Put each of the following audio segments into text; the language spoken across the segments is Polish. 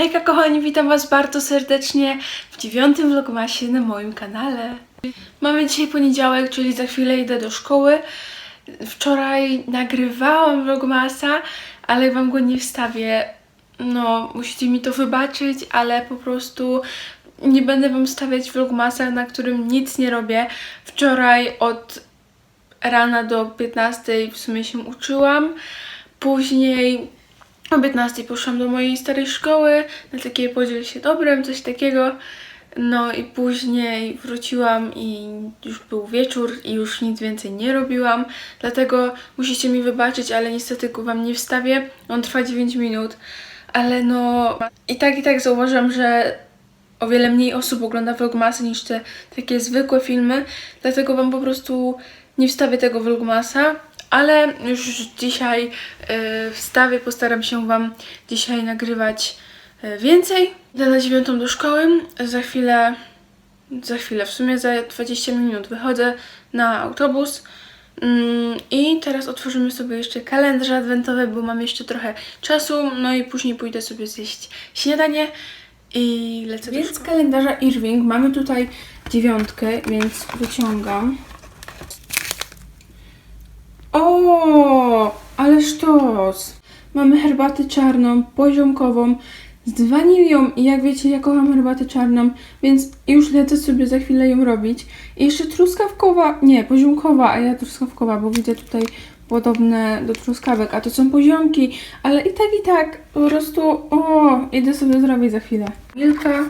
Hejka kochani, witam was bardzo serdecznie w dziewiątym vlogmasie na moim kanale. Mamy dzisiaj poniedziałek, czyli za chwilę idę do szkoły. Wczoraj nagrywałam vlogmasa, ale wam go nie wstawię. No, musicie mi to wybaczyć, ale po prostu nie będę wam stawiać vlogmasa, na którym nic nie robię. Wczoraj od rana do 15 w sumie się uczyłam. Później o 15 poszłam do mojej starej szkoły na takie podziel się dobrem, coś takiego. No i później wróciłam i już był wieczór i już nic więcej nie robiłam. Dlatego musicie mi wybaczyć, ale niestety go wam nie wstawię. On trwa 9 minut. Ale no i tak i tak zauważam, że o wiele mniej osób ogląda vlogmasy niż te takie zwykłe filmy. Dlatego wam po prostu nie wstawię tego vlogmasa. Ale już dzisiaj e, wstawię, postaram się Wam dzisiaj nagrywać e, więcej. Idę na dziewiątą do szkoły, za chwilę, za chwilę, w sumie za 20 minut wychodzę na autobus. Mm, I teraz otworzymy sobie jeszcze kalendarz adwentowy, bo mam jeszcze trochę czasu, no i później pójdę sobie zjeść śniadanie i lecę Więc do szkoły. kalendarza Irving mamy tutaj dziewiątkę, więc wyciągam. O, ale sztos! Mamy herbatę czarną, poziomkową, z wanilią i jak wiecie, ja kocham herbatę czarną, więc już lecę sobie za chwilę ją robić. I jeszcze truskawkowa, nie, poziomkowa, a ja truskawkowa, bo widzę tutaj podobne do truskawek, a to są poziomki, ale i tak, i tak, po prostu, o, idę sobie zrobić za chwilę. Wilka.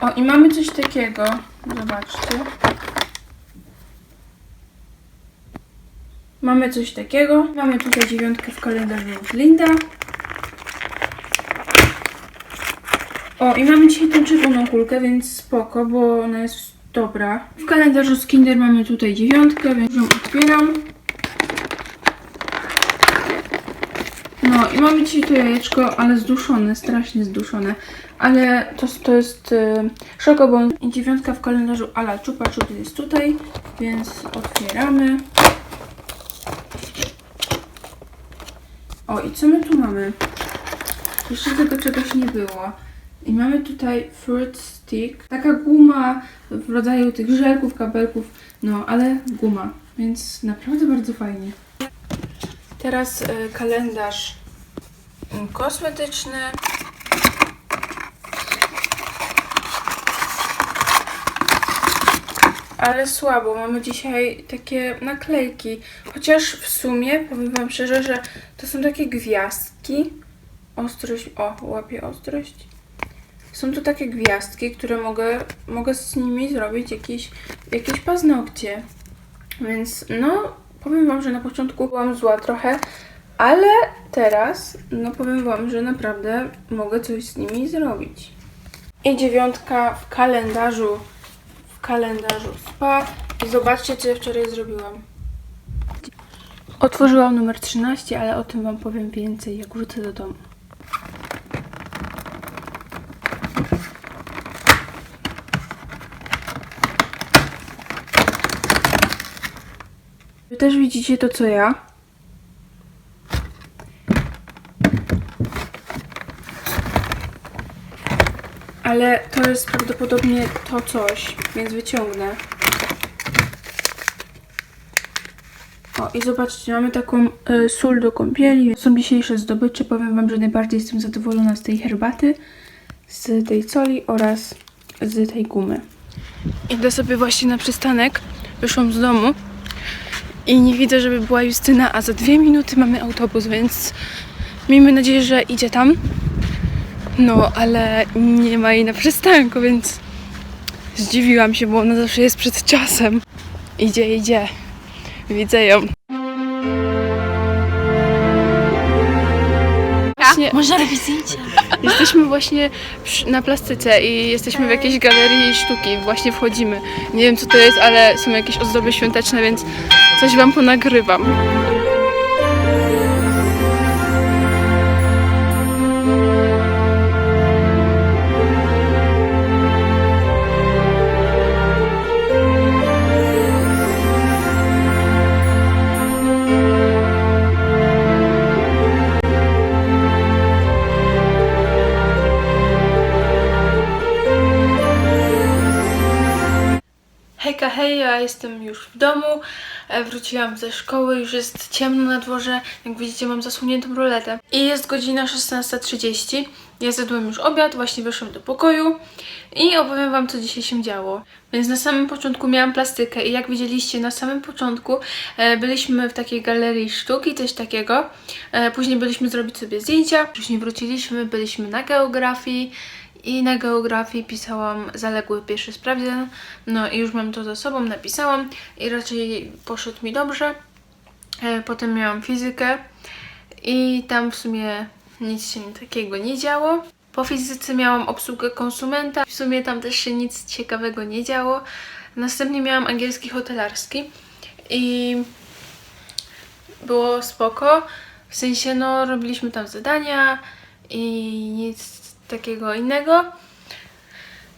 O, i mamy coś takiego, zobaczcie. Mamy coś takiego. Mamy tutaj dziewiątkę w kalendarzu od Linda. O, i mamy dzisiaj tą czerwoną kulkę, więc spoko, bo ona jest dobra. W kalendarzu z Kinder mamy tutaj dziewiątkę, więc ją otwieram. No i mamy dzisiaj to jajeczko, ale zduszone, strasznie zduszone. Ale to, to jest y, szokobon i dziewiątka w kalendarzu ala Chupa Chup jest tutaj, więc otwieramy. O, i co my tu mamy? Jeszcze tego czegoś nie było. I mamy tutaj fruit stick. Taka guma w rodzaju tych żelków, kabelków. No, ale guma. Więc naprawdę bardzo fajnie. Teraz y, kalendarz y, kosmetyczny. Ale słabo. Mamy dzisiaj takie naklejki. Chociaż w sumie, powiem Wam szczerze, że to są takie gwiazdki. Ostrość, o, łapię ostrość. Są to takie gwiazdki, które mogę, mogę z nimi zrobić jakieś, jakieś paznokcie. Więc no, powiem Wam, że na początku byłam zła trochę, ale teraz, no powiem Wam, że naprawdę mogę coś z nimi zrobić. I dziewiątka w kalendarzu w kalendarzu spa i zobaczcie, co ja wczoraj zrobiłam. Otworzyłam numer 13, ale o tym Wam powiem więcej, jak wrócę do domu. Wy też widzicie to, co ja. Ale to jest prawdopodobnie to coś, więc wyciągnę. O i zobaczcie, mamy taką y, sól do kąpieli. Są dzisiejsze zdobycze. Powiem Wam, że najbardziej jestem zadowolona z tej herbaty, z tej soli oraz z tej gumy. Idę sobie właśnie na przystanek. Wyszłam z domu i nie widzę, żeby była Justyna, a za dwie minuty mamy autobus, więc miejmy nadzieję, że idzie tam. No, ale nie ma jej na przystanku, więc zdziwiłam się, bo ona zawsze jest przed czasem. Idzie, idzie. Widzę ją. Właśnie, Można robić zdjęcia. jesteśmy właśnie przy, na plastyce i jesteśmy w jakiejś galerii sztuki. Właśnie wchodzimy. Nie wiem co to jest, ale są jakieś ozdoby świąteczne, więc coś wam ponagrywam. Jestem już w domu, e, wróciłam ze szkoły, już jest ciemno na dworze, jak widzicie mam zasłoniętą roletę. I jest godzina 16.30, ja zjadłem już obiad, właśnie wyszłam do pokoju i opowiem wam, co dzisiaj się działo. Więc na samym początku miałam plastykę i jak widzieliście, na samym początku e, byliśmy w takiej galerii sztuki, coś takiego. E, później byliśmy zrobić sobie zdjęcia, później wróciliśmy, byliśmy na geografii, i na geografii pisałam zaległy pierwszy sprawdzian. No i już mam to za sobą, napisałam i raczej poszedł mi dobrze. E, Potem miałam fizykę i tam w sumie nic się takiego nie działo. Po fizyce miałam obsługę konsumenta, w sumie tam też się nic ciekawego nie działo. Następnie miałam angielski hotelarski i było spoko. W sensie, no, robiliśmy tam zadania i nic takiego innego.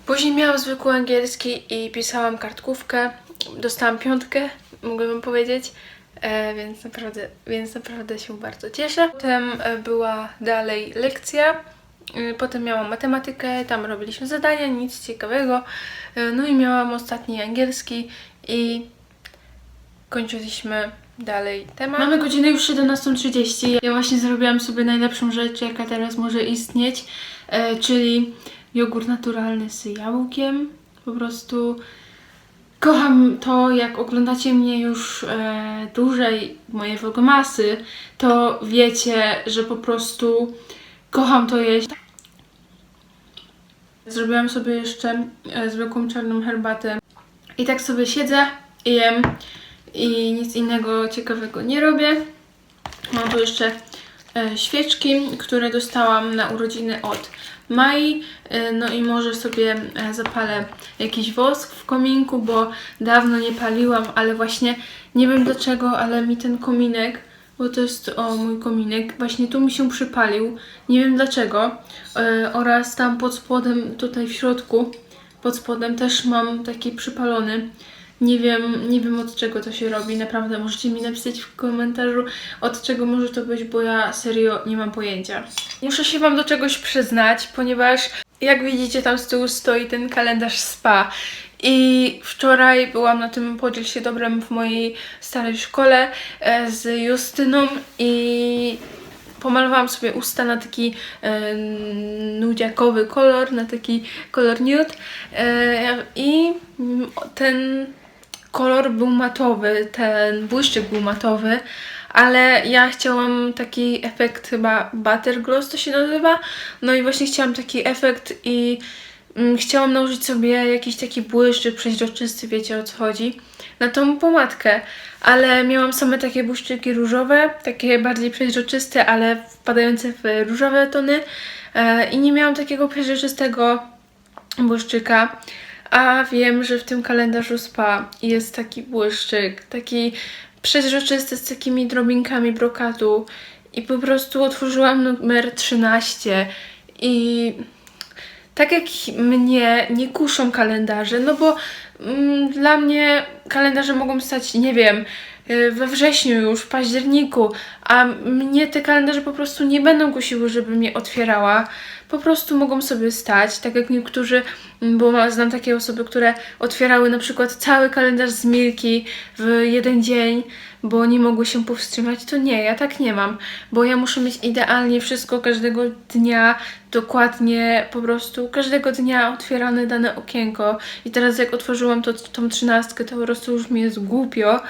Później miałam zwykły angielski i pisałam kartkówkę. Dostałam piątkę, mogę wam powiedzieć. E, więc, naprawdę, więc naprawdę się bardzo cieszę. Potem e, była dalej lekcja. E, Potem miałam matematykę, tam robiliśmy zadania, nic ciekawego. E, No i miałam ostatni angielski i kończyliśmy dalej temat. Mamy godzinę już 17.30. Ja właśnie zrobiłam sobie najlepszą rzecz, jaka teraz może istnieć, e, czyli jogurt naturalny z jabłkiem. Po prostu kocham to, jak oglądacie mnie już e, dłużej, moje vlogmasy, to wiecie, że po prostu kocham to jeść. Zrobiłam sobie jeszcze e, zwykłą czarną herbatę i tak sobie siedzę i jem i nic innego ciekawego nie robię. Mam tu jeszcze e, świeczki, które dostałam na urodziny od Mai. E, no i może sobie e, zapalę jakiś wosk w kominku, bo dawno nie paliłam, ale właśnie nie wiem dlaczego, ale mi ten kominek, bo to jest o mój kominek, właśnie tu mi się przypalił. Nie wiem dlaczego. Oraz tam pod spodem, tutaj w środku, pod spodem też mam taki przypalony. Nie wiem, nie wiem od czego to się robi, naprawdę możecie mi napisać w komentarzu od czego może to być, bo ja serio nie mam pojęcia. Muszę się wam do czegoś przyznać, ponieważ jak widzicie tam z tyłu stoi ten kalendarz spa. I wczoraj byłam na tym podziel się dobrem w mojej starej szkole e, z Justyną i pomalowałam sobie usta na taki e, nudziakowy kolor, na taki kolor nude. E, i ten kolor był matowy, ten błyszczyk był matowy, ale ja chciałam taki efekt chyba butter gloss to się nazywa, no i właśnie chciałam taki efekt i mm, chciałam nałożyć sobie jakiś taki błyszczyk przeźroczysty, wiecie o co chodzi, na tą pomadkę, ale miałam same takie błyszczyki różowe, takie bardziej przeźroczyste, ale wpadające w różowe tony e, i nie miałam takiego przeźroczystego błyszczyka. A wiem, że w tym kalendarzu spa jest taki błyszczyk, taki przeźroczysty z takimi drobinkami brokatu i po prostu otworzyłam numer 13 i tak jak mnie nie kuszą kalendarze, no bo mm, dla mnie kalendarze mogą stać, nie wiem, y, we wrześniu już, w październiku, a mnie te kalendarze po prostu nie będą kusiły, żeby mnie otwierała. Po prostu mogą sobie stać, tak jak niektórzy, mm, bo znam takie osoby, które otwierały na przykład cały kalendarz z Milki w jeden dzień, bo nie mogły się powstrzymać, to nie, ja tak nie mam, bo ja muszę mieć idealnie wszystko każdego dnia, dokładnie po prostu każdego dnia otwierane dane okienko. I teraz jak otworzyłam to, tą trzynastkę, to po prostu już mi jest głupio,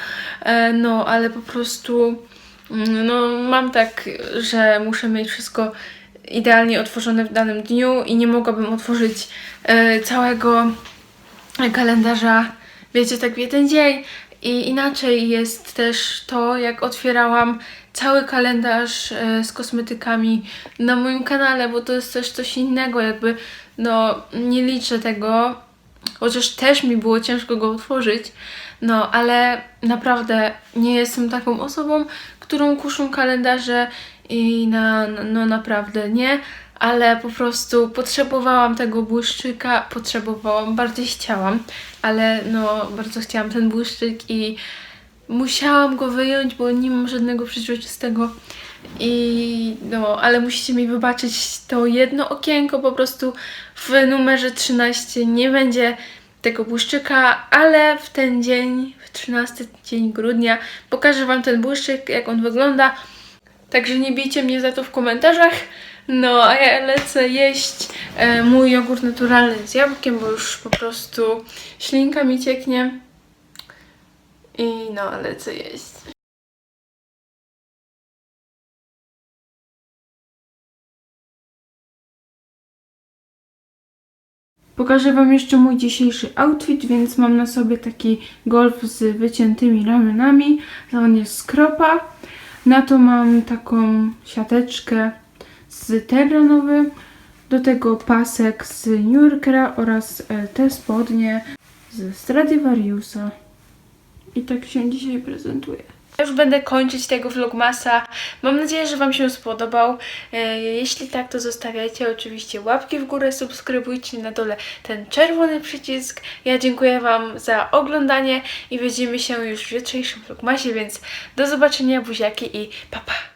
e, no ale po prostu mm, no mam tak, że muszę mieć wszystko idealnie otworzone w danym dniu i nie mogłabym otworzyć e, całego kalendarza, wiecie, tak w jeden dzień. I inaczej jest też to, jak otwierałam cały kalendarz e, z kosmetykami na moim kanale, bo to jest też coś innego, jakby no nie liczę tego, chociaż też mi było ciężko go otworzyć, no ale naprawdę nie jestem taką osobą, którą kuszą kalendarze i na, no naprawdę nie, ale po prostu potrzebowałam tego błyszczyka, potrzebowałam, bardziej chciałam, ale no bardzo chciałam ten błyszczyk i musiałam go wyjąć, bo nie mam żadnego przeźroczystego i no, ale musicie mi wybaczyć to jedno okienko po prostu w numerze 13 nie będzie tego błyszczyka, ale w ten dzień, w 13 dzień grudnia, pokażę Wam ten błyszczyk, jak on wygląda. Także nie bijcie mnie za to w komentarzach. No, a ja lecę jeść e, mój jogurt naturalny z jabłkiem, bo już po prostu ślinka mi cieknie. I no, lecę jeść. Pokażę Wam jeszcze mój dzisiejszy outfit, więc mam na sobie taki golf z wyciętymi ramionami. On jest z kropa. Na to mam taką siateczkę z terenowy. Do tego pasek z New Yorkera oraz e, te spodnie z Stradivariusa. I tak się dzisiaj prezentuje. Ja już będę kończyć tego vlogmasa. Mam nadzieję, że Wam się spodobał. E, Jeśli tak, to zostawiajcie oczywiście łapki w górę, subskrybujcie na dole ten czerwony przycisk. Ja dziękuję Wam za oglądanie i widzimy się już w jutrzejszym vlogmasie, więc do zobaczenia, buziaki i pa pa!